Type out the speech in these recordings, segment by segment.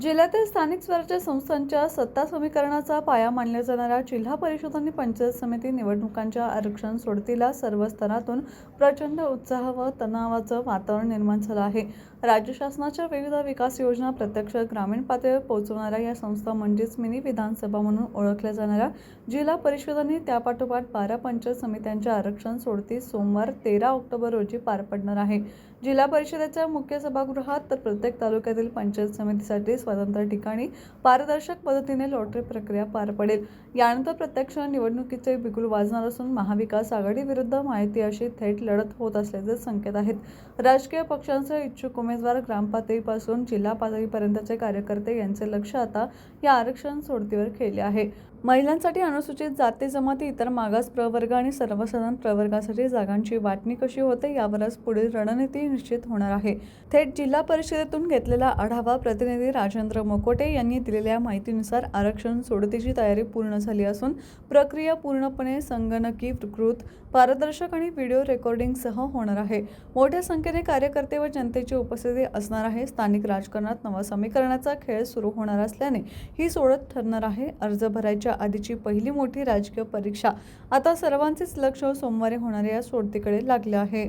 जिल्ह्यातील स्थानिक स्वराज्य संस्थांच्या सत्ता समीकरणाचा पाया मानल्या जाणाऱ्या जिल्हा परिषद आणि पंचायत समिती निवडणुकांच्या आरक्षण सोडतीला सर्व स्तरातून प्रचंड उत्साह व तणावाचं वातावरण निर्माण झालं आहे. राज्य शासनाच्या विविध विकास योजना प्रत्यक्ष ग्रामीण पातळीवर पोहोचवणाऱ्या या संस्था म्हणजेच मिनी विधानसभा म्हणून ओळखल्या जाणाऱ्या जिल्हा परिषद आणि त्यापाठोपाठ बारा पंचायत समित्यांच्या आरक्षण सोडती सोमवार तेरा ऑक्टोबर रोजी पार पडणार आहे. जिल्हा परिषदेच्या मुख्य सभागृहात तर प्रत्येक तालुक्यातील पंचायत समितीसाठी स्वतंत्र ठिकाणी पारदर्शक पद्धतीने लॉटरी प्रक्रिया पार पडेल. यानंतर प्रत्यक्ष निवडणुकीचे बिगुल वाजणार असून महाविकास आघाडीविरुद्ध माहिती अशी थेट लढत होत असल्याचे संकेत आहेत. राजकीय पक्षांचे इच्छुक उमेदवार ग्रामपातळीपासून जिल्हा पातळीपर्यंतचे कार्यकर्ते यांचे लक्ष आता या आरक्षण सोडतीवर खेळले आहे. महिलांसाठी अनुसूचित जाती जमाती इतर मागास प्रवर्ग आणि सर्वसाधारण प्रवर्गासाठी जागांची वाटणी कशी होते यावरच पुढील रणनीती निश्चित होणार आहे. थेट जिल्हा परिषदेतून घेतलेला आढावा प्रतिनिधी राजेंद्र मोकोटे यांनी दिलेल्या माहितीनुसार आरक्षण सोडतीची तयारी पूर्ण झाली असून प्रक्रिया पूर्णपणे संगणकीकृत पारदर्शक आणि व्हिडिओ रेकॉर्डिंगसह होणार आहे. मोठ्या संख्येने कार्यकर्ते व जनतेची उपस्थिती असणार आहे. स्थानिक राजकारणात नवा समीकरणाचा खेळ सुरू होणार असल्याने ही सोडत ठरणार आहे. अर्ज भरायच्या आधीची पहिली मोठी राजकीय परीक्षा. आता सर्वांचेच लक्ष सोमवारी होणाऱ्या या सोडतीकडे लागले आहे.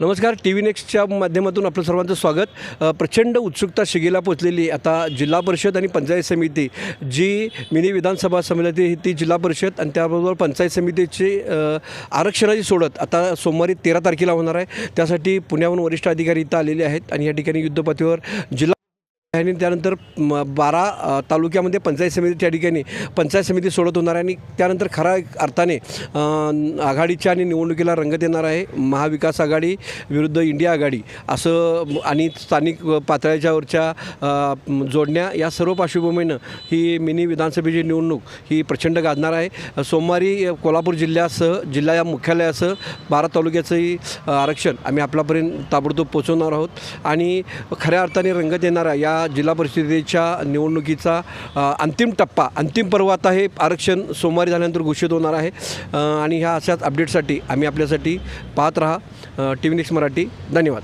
नमस्कार टी व्ही नेक्स्टच्या माध्यमातून आपलं सर्वांचं स्वागत. प्रचंड उत्सुकता शिगेला पोचलेली आता जिल्हा परिषद आणि पंचायत समिती जी मिनी विधानसभा समिती ती जिल्हा परिषद आणि त्याबरोबर पंचायत समितीची आरक्षणाची सोडत आता सोमवारी तेरा तारखेला होणार आहे. त्यासाठी पुण्याहून वरिष्ठ अधिकारी इथं आलेले आहेत आणि या ठिकाणी युद्धपातळीवर जिल्हा आणि त्यानंतर म, बारा तालुक्यामध्ये पंचायत समिती त्या ठिकाणी पंचायत समिती सोडत होणार आहे आणि त्यानंतर खऱ्या अर्थाने आघाडीच्या आणि निवडणुकीला रंगत येणार आहे. महाविकास आघाडी विरुद्ध इंडिया आघाडी असं आणि स्थानिक पातळ्याच्यावरच्या जोडण्या या सर्व पार्श्वभूमीनं ही मिनी विधानसभेची निवडणूक ही प्रचंड गाजणार आहे. सोमवारी कोल्हापूर जिल्ह्यासह जिल्हा या मुख्यालयासह बारा तालुक्याचंही आरक्षण आम्ही आपल्यापर्यंत ताबडतोब पोचवणार आहोत. आणि खऱ्या अर्थाने रंगत येणारा या जिल्हा परिषदेच्या निवडणुकीचा अंतिम टप्पा अंतिम पर्व आता हे आरक्षण सोमवारी झाल्यानंतर घोषित होणार आहे. आणि ह्या अशाच अपडेटसाठी आम्ही आपल्यासाठी पाहत राहा. T V next Marathi. धन्यवाद.